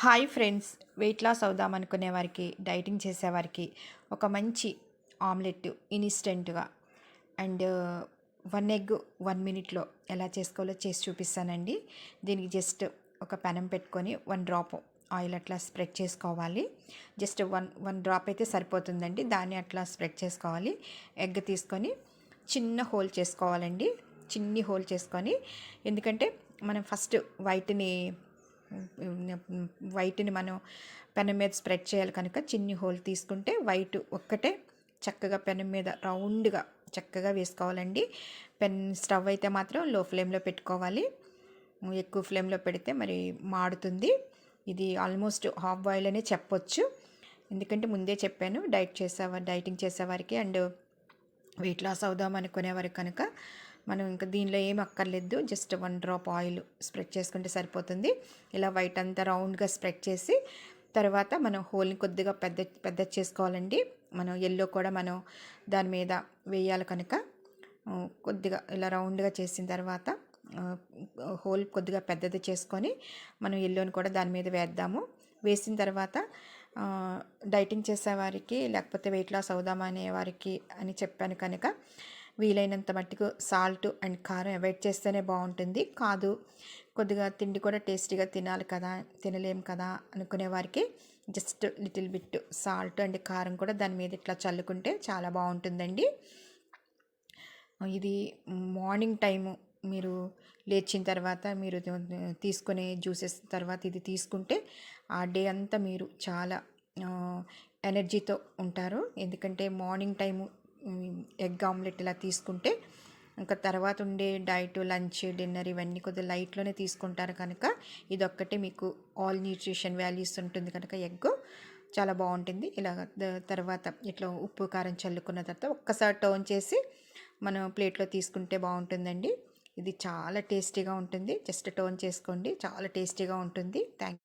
Hi friends weight loss అవుదాం అనుకునే వారికి డైటింగ్ చేసేవారికి ఒక మంచి ఆమ్లెట్ ఇన్స్టెంట్గా. అండ్ వన్ ఎగ్ వన్ మినిట్లో ఎలా చేసుకోవాలో చేసి చూపిస్తానండి. దీనికి జస్ట్ ఒక పెనం పెట్టుకొని వన్ డ్రాప్ ఆయిల్ అట్లా స్ప్రెడ్ చేసుకోవాలి. జస్ట్ వన్ వన్ డ్రాప్ అయితే సరిపోతుందండి. దాన్ని అట్లా స్ప్రెడ్ చేసుకోవాలి. ఎగ్ తీసుకొని చిన్న హోల్ చేసుకోవాలండి. చిన్ని హోల్ చేసుకొని ఎందుకంటే మనం ఫస్ట్ వైట్ని వైట్ని మనం పెనం మీద స్ప్రెడ్ చేయాలి కనుక చిన్ని హోల్ తీసుకుంటే వైట్ ఒక్కటే చక్కగా పెనం మీద రౌండ్గా చక్కగా వేసుకోవాలండి. పెన్ స్టవ్ అయితే మాత్రం లో ఫ్లేమ్లో పెట్టుకోవాలి. ఎక్కువ ఫ్లేమ్లో పెడితే మరి మాడుతుంది. ఇది ఆల్మోస్ట్ హాఫ్ బాయిల్ అనే చెప్పొచ్చు. ఎందుకంటే ముందే చెప్పాను డైట్ చేసేవారు డైటింగ్ చేసేవారికి అండ్ వెయిట్ లాస్ అవుదాం అనుకునేవారు కనుక మనం ఇంకా దీనిలో ఏం అక్కర్లేదు. Just one drop oil spread చేసుకుంటే సరిపోతుంది. ఇలా వైట్ అంతా రౌండ్గా స్ప్రెడ్ చేసి తర్వాత మనం హోల్ని కొద్దిగా పెద్ద పెద్ద చేసుకోవాలండి. మనం ఎల్లో కూడా మనం దాని మీద వేయాలి కనుక. కొద్దిగా ఇలా రౌండ్గా చేసిన తర్వాత హోల్ కొద్దిగా పెద్దది చేసుకొని మనం ఎల్లోని కూడా దాని మీద వేద్దాము. వేసిన తర్వాత డైటింగ్ చేసేవారికి లేకపోతే వెయిట్ లాస్ అవుదామా అనే వారికి అని చెప్పాను కనుక వీలైనంత మట్టుకు సాల్ట్ అండ్ కారం అవాయిడ్ చేస్తేనే బాగుంటుంది. కాదు కొద్దిగా తిండి కూడా టేస్టీగా తినాలి కదా తినలేం కదా అనుకునే వారికి just little bit salt and కారం కూడా దాని మీద ఇట్లా చల్లుకుంటే చాలా బాగుంటుందండి. ఇది మార్నింగ్ టైము మీరు లేచిన తర్వాత మీరు తీసుకునే జ్యూసెస్ తర్వాత ఇది తీసుకుంటే ఆ డే అంతా మీరు చాలా ఎనర్జీతో ఉంటారు. ఎందుకంటే మార్నింగ్ టైము ఎగ్ ఆమ్లెట్ ఇలా తీసుకుంటే ఇంకా తర్వాత ఉండే డైట్ లంచ్ డిన్నర్ ఇవన్నీ కొద్దిగా లైట్లోనే తీసుకుంటారు కనుక ఇదొక్కటే మీకు ఆల్ న్యూట్రిషన్ వాల్యూస్ ఉంటుంది కనుక ఎగ్ చాలా బాగుంటుంది. ఇలా తర్వాత ఇట్లా ఉప్పు కారం చల్లుకున్న తర్వాత ఒక్కసారి టర్న్ చేసి మనం ప్లేట్లో తీసుకుంటే బాగుంటుందండి. ఇది చాలా టేస్టీగా ఉంటుంది. జస్ట్ టర్న్ చేసుకోండి. చాలా టేస్టీగా ఉంటుంది. థ్యాంక్